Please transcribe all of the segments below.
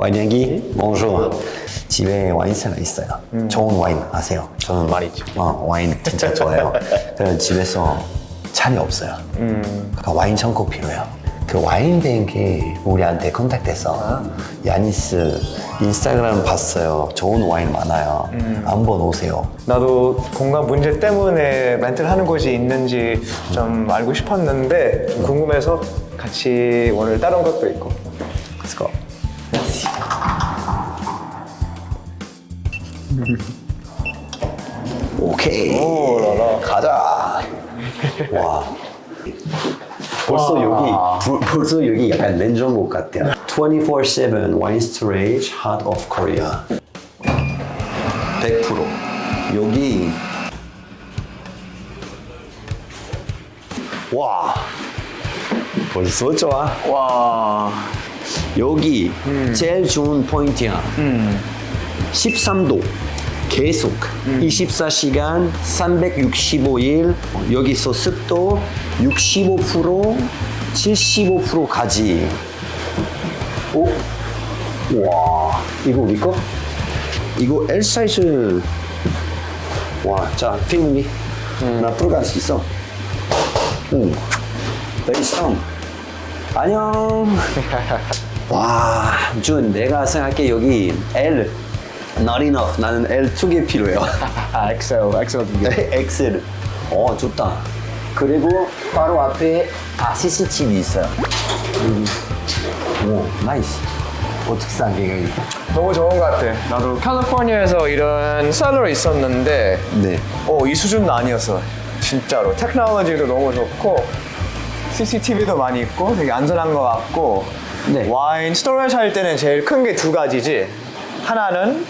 와인 얘기? bonjour. 집에 와인 셀러 있어요. 좋은 와인 아세요? 저는 많이 있죠. 어, 와인 진짜 좋아해요. 그래서 집에서 잔이 없어요. 그러니까 와인 창고 필요해요. 그 와인 뱅크 우리한테 컨택돼서 야니스 인스타그램 봤어요. 좋은 와인 많아요. 한번 오세요. 나도 공간 문제 때문에 렌트를 하는 곳이 있는지 좀 알고 싶었는데 궁금해서 같이 오늘 따라온 것도 있고 오케이. 오라라. 가자. 와. 벌써 여기 불- 벌써 여기 약간 냉장고 같아요. 24/7 wine storage heart of Korea. 100% 여기 와 벌써 좋아. 와 여기 제일 좋은 포인트야. 13도 계속 24시간 365일 여기서 습도 65% 75%까지. 오, 와 이거 우리 거? 이거 L 사이즈. 와, 자 필름이 나 들어갈 수 있어. 오, 베이스톤. 안녕. 와, 준 내가 생각해 여기 L not enough. 나는 L 두 개 필요해요. 아, 엑셀 엑셀 두 개. 엑셀. 어, 좋다. 그리고 바로 앞에 아 CCTV 있어요. 음. 오, 나이스. 어떻게 싸게 여기? 너무 좋은 것 같아. 나도 캘리포니아에서 이런 셀러에 있었는데 네. 어, 이 수준은 아니었어. 진짜로. 테크놀로지도 너무 좋고 CCTV도 많이 있고 되게 안전한 것 같고 네. 와인 스토리지 할 때는 제일 큰 게 두 가지지. 하나는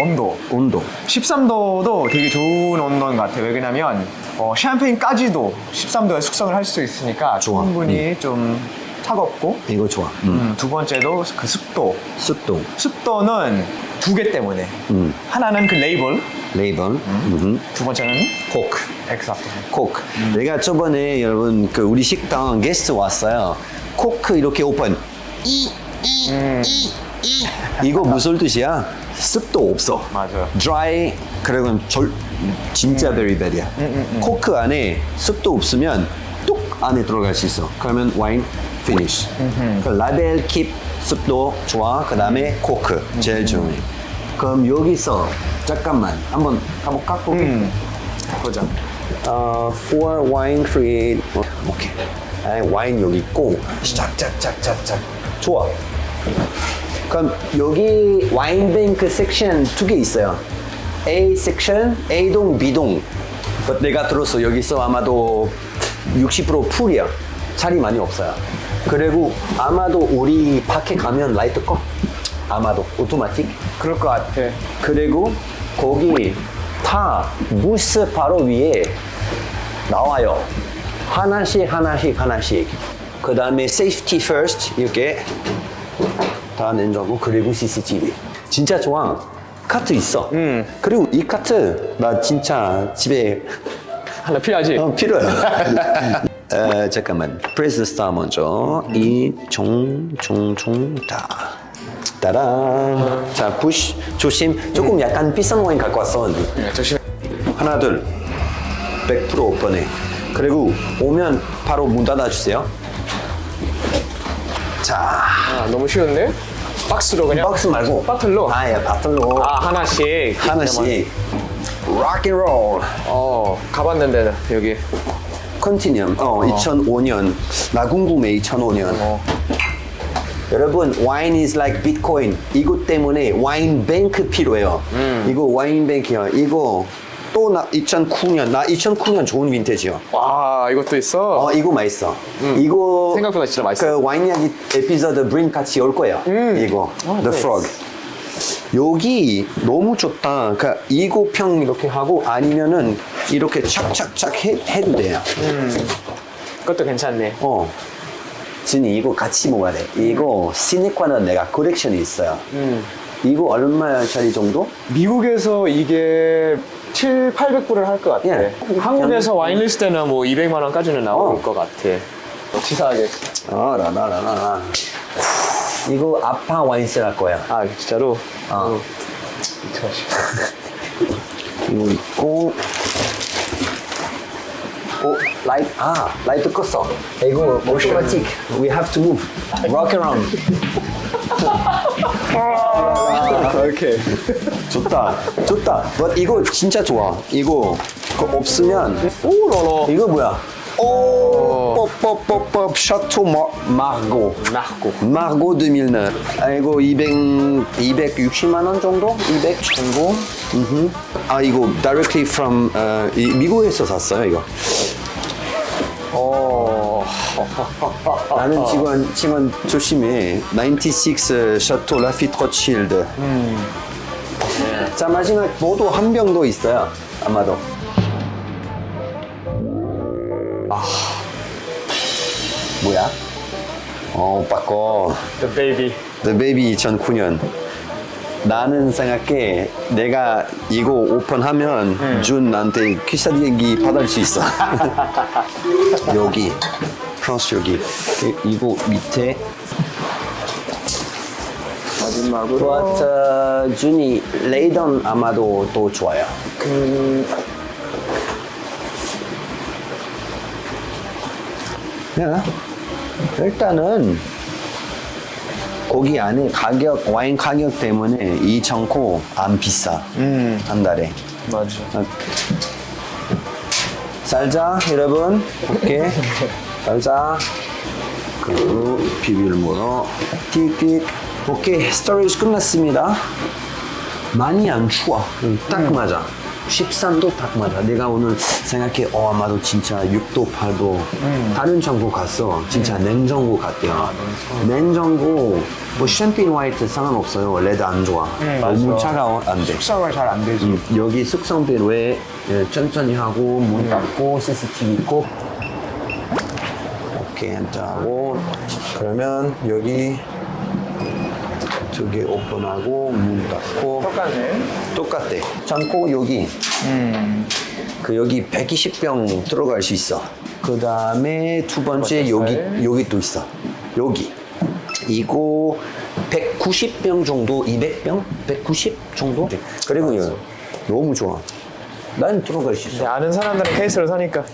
온도. 온도. 13도도 되게 좋은 온도인 것 같아요. 왜냐면 어, 샴페인까지도 13도에 숙성을 할 수 있으니까 좋아. 충분히 좀 차갑고 이거 좋아. 음. 음, 두 번째도 그 습도. 습도. 습도는 두 개 때문에 음. 하나는 그 레이블, 레이번. 음. 두 번째는 코크. 엑사트. 코크. 내가 저번에 여러분 그 우리 식당 게스트 왔어요. 코크 이렇게 오픈. 이, 이, 이, 이. 이거 무슨 뜻이야? 습도 없어. 맞아요. dry 그리고 절 진짜 very bad이야. 코크 안에 습도 없으면 뚝 안에 들어갈 수 있어. 그러면 와인 finish. 그 라벨 킵 습도 좋아. 그 다음에 코크 제일 중요해. 그럼 여기서 잠깐만 한번 가볼까? 음. 보자. 어, for wine create 어, 오케이. 아, 와인 여기 있고 짝짝짝짝짝 좋아. 그럼 여기 와인 뱅크 섹션 두 개 있어요. A 섹션, A동, B동. 내가 들었어 여기서 아마도 60% 풀이야. 자리 많이 없어요. 그리고 아마도 우리 밖에 가면 라이트 꺼. 아마도 오토마틱. 그럴 것 같아. 그리고 거기 다 무스 바로 위에 나와요. 하나씩 하나씩 하나씩. 그 다음에 safety first 이렇게 다 냉장고 그리고 CCTV. 진짜 좋아. 카트 있어. 그리고 이 카트 나 진짜 집에 하나 필요하지? 어, 필요해. 어, 잠깐만. 프레스 스타 먼저. 이, 종, 종, 종, 다. 따란. 자, 푸시. 조심. 조금 약간 비싼 와인 갖고 왔어. 네, 조심해. 하나, 둘. 100% 오픈해. 그리고 오면 바로 문 닫아주세요. 자, 아, 너무 쉬운데? 박스로 그냥? 박스 말고. 바틀로? 아, 예, 바틀로. 아, 하나씩. 하나씩. 락앤롤. 어, 가봤는데, 여기. 컨티늄. 어, 2005년. 나 궁금해, 2005년. 어. 여러분, 와인 is like 비트코인. 이것 때문에 와인 뱅크 필요해요. 이거 와인 뱅크야. 이거 또 나 2009년, 나 2009년 좋은 빈티지요. 와, 이것도 있어? 어, 이거 맛있어. 이거 생각보다 진짜 맛있어. 그 와인 이야기 에피소드 브린 같이 올 거예요. 이거 The 네. Frog. 여기 너무 좋다. 그 이거 평 이렇게 하고 아니면은 이렇게 착착착 해, 해도 돼요. 그것도 괜찮네. 어. 진이 이거 같이 먹어야 돼. 이거 시네과는 내가 컬렉션이 있어요. 이거 얼마짜리 정도? 미국에서 이게 7, 800불을 할 것 같아. 예. 한국에서 와인 리스트는 뭐 200만 원까지는 나올 어. 것 같아. 치사하게. 아, 라라라라. 이거 아파 와인셀 할 거야. 아 진짜로? 아. 어. 이거 있고. 오, 라이트, 아, 라이트 껐어. 이거 오토마틱. We have to move. Rock around. 오케이. 좋다. 좋다. But 이거 진짜 좋아. 이거 그거 없으면 오, 러러. 이거 뭐야? 오, 뽀뽀뽀뽀 샤토 마, 마르고. 마르고. 마르고 2009. 아, 이거 200, 260만 원 정도? 200 정도? 음흠. 아, 이거 directly from 어, 이, 미국에서 샀어요, 이거. 어. 나는 지금 지금 조심해. 96 샤토 라피트 로칠드. 자 마지막 모두 한 병도 있어요. 아마도. 아 뭐야? 어 오빠 거 The baby. The Baby 2009년. 나는 생각해 내가 이거 오픈하면 준 나한테 퀴사디기 받을 수 있어. 여기 프랑스 여기. 이- 이거 밑에. 마지막으로. 어, 준이 레이던 아마도 또 좋아요. 그 야, 일단은 거기 안에 가격 와인 가격 때문에 이 청코 안 비싸. 한 달에. 맞아. 살자 여러분. 오케이 살자. 그리고 비밀번호. 띡띡. 오케이 스토리지 끝났습니다. 많이 안 추워. 딱 맞아. 13도 딱 맞아. 내가 오늘 생각해 어 아마도 진짜 6도 8도 다른 창고 갔어. 진짜 냉장고 같대요 냉장고 뭐 샴페인 화이트 상관없어요. 레드 안 좋아. 너무 맞아. 차가워 안 돼. 숙성을 잘 안 되지. 음, 여기 숙성비로에 예, 천천히 하고 문 닫고 CCTV 있고 오케이 엔터하고. 그러면 여기 두 개 오픈하고 문 닫고 똑같네. 똑같대. 창고 여기. 그 여기 120병 들어갈 수 있어. 그 다음에 두 번째 여기 여기 또 있어. 여기. 이거 190병 정도 200병? 190 정도? 그리고 이거 너무 좋아 난 들어갈 수 있어 이제 아는 사람들은 케이스를 사니까.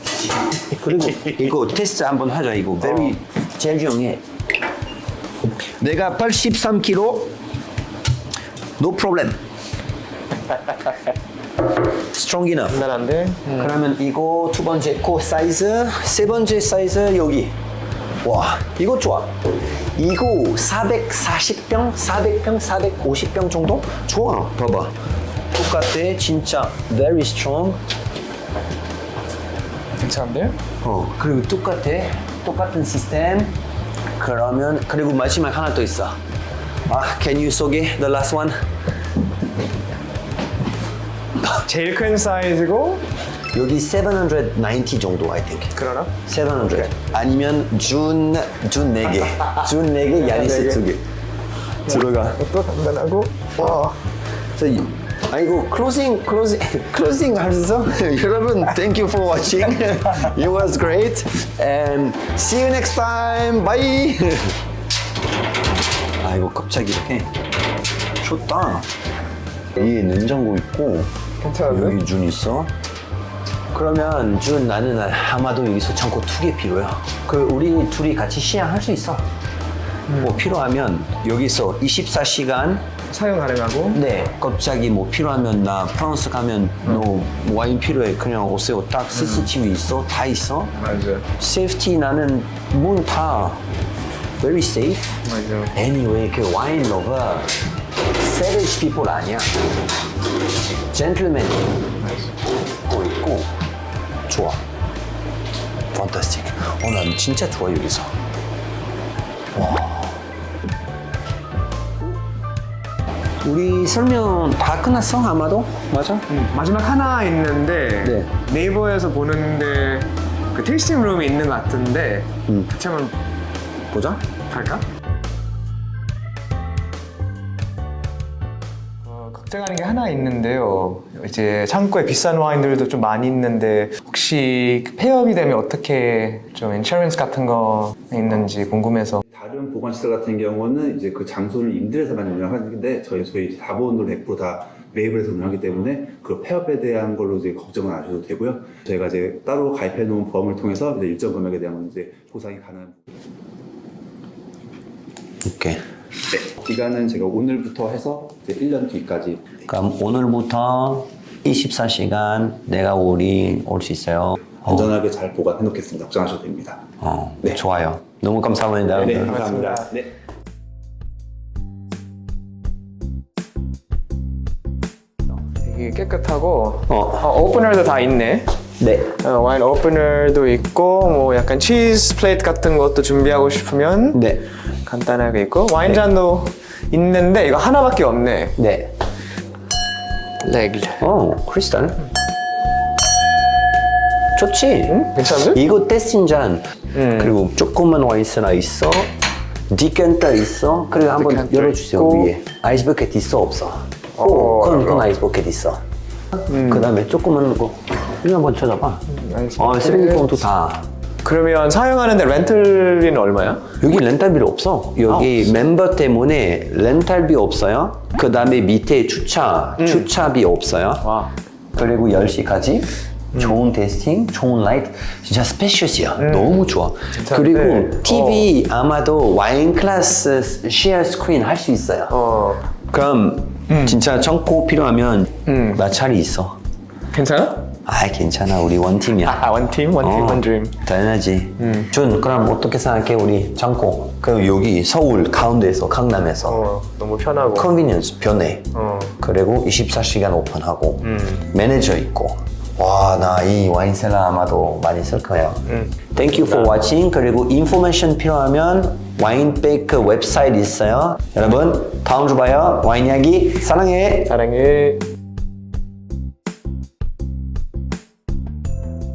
그리고 이거 테스트 한번 하자 이거 very 제일 중요해 내가 83kg no problem strong enough 간단한데. 그러면 이거 두 번째 코 사이즈, 세 번째 사이즈 여기. 와, 이거 좋아. 이거 440병, 400병, 450병 정도? 좋아. 봐봐. 똑같아. 진짜 very strong. 괜찮은데? 어, 그리고 똑같아. 똑같은 시스템. 그러면 그리고 마지막 하나 또 있어. 아, can you 소개? The last one. 제일 큰 사이즈고 여기 790 정도, I think. 그러나? 700 아니면 준, 준 4개 준 4개 야니스 네 개. 2개 들어가 또 간단하고. 와. 저 이- 아이고 클로징 클로징 클로징 하면서? 여러분 thank you for watching. It was great. And see you next time. Bye. 아이고 갑자기 이렇게 좋다. 위에 냉장고 있고 괜찮은데? 여기 준 있어. 그러면 준 나는 아마도 여기서 창고 두 개 필요해요 그 우리 둘이 같이 시향할 수 있어 뭐 필요하면 여기서 24시간 사용 가능하고. 네, 갑자기 뭐 필요하면 나 프랑스 가면 너 와인 필요해 그냥 오세요. 딱 CCTV 있어, 다 있어. 맞아. 세이프티 나는 문다 very safe. 맞아. Anyway, 그 와인 러버 savage people 아니야. 젠틀맨 거 있고 좋아. 판타스틱. 어, 난 진짜 좋아 여기서. 와. 우리 설명 다 끝났어 아마도 맞아? 마지막 하나 있는데 네. 네이버에서 보는데 그 테이스팅 룸이 있는 것 같은데 음. 같이 한번 보자. 갈까? 어, 걱정하는 게 하나 있는데요. 이제 창고에 비싼 와인들도 좀 많이 있는데 혹시 그 폐업이 되면 어떻게 좀 인슈런스 같은 거 있는지 궁금해서 다른 보관시설 같은 경우는 이제 그 장소를 임대해서만 운영하는데 저희 저희 자본으로 100%다 매입을 해서 운영하기 때문에 그 폐업에 대한 걸로 이제 걱정은 안 하셔도 되고요. 저희가 이제 따로 가입해 놓은 보험을 통해서 이제 일정 금액에 대한 이제 보상이 가능한. 오케이. 네. 기간은 제가 오늘부터 해서 이제 1년 뒤까지 그럼 오늘부터 24시간 내가 우리 올 수 있어요. 안전하게 잘 보관해 놓겠습니다. 걱정하셔도 됩니다. 어, 네. 좋아요. 너무 감사합니다. 네, 감사합니다. 감사합니다. 네. 되게 깨끗하고 어. 어, 오프너도 다 있네. 네. 어, 와인 오프너도 있고 뭐 약간 치즈 플레이트 같은 것도 준비하고 싶으면 네. 간단하게 있고 와인 잔도 있는데 이거 하나밖에 없네. 네. 레글. 어, 크리스탈. 좋지? 괜찮은데? 이거 테스팅 잔. 음. 그리고 조그만 와인스나 있어. 디켄터 있어. 그리고 한번 디켄터 열어주세요 있고. 위에. 아이스 버켓 있어 없어? 어, 오, 그건 그건. 아이스 버켓 있어. 그 다음에 조그만 거. 이거 한번 찾아봐. 아이스 어, 버켓. 쓰레기통도 다. 그러면 사용하는데 렌틀비는 얼마야? 여기 렌탈비 없어. 여기 멤버 때문에 렌탈비 없어요. 그 다음에 밑에 주차, 주차비 없어요. 와. 그리고 10시까지 좋은 테스팅, 좋은 라이트, 진짜 스페셜이야. 너무 좋아. 그리고 TV 아마도 와인 클래스 시어 스크린 할 수 있어요. 어. 그럼 진짜 청코 필요하면 음. 나 차리 있어. 괜찮아? 아 괜찮아 우리 원팀이야. 아, 원팀, 원팀, 어, 원드림. 당연하지. 준 그럼 어떻게 생각해 우리 창고? 그 여기 서울 가운데에서 강남에서 어, 너무 편하고. 컨비니언스 변해. 어. 그리고 24시간 오픈하고 매니저 있고. 와 나 이 와인셀러 아마도 많이 쓸 거예요. Thank you for watching. 그리고 인포메이션 필요하면 와인베이크 웹사이트 있어요. 여러분 다음 주 봐요. 와인 이야기 사랑해. 사랑해.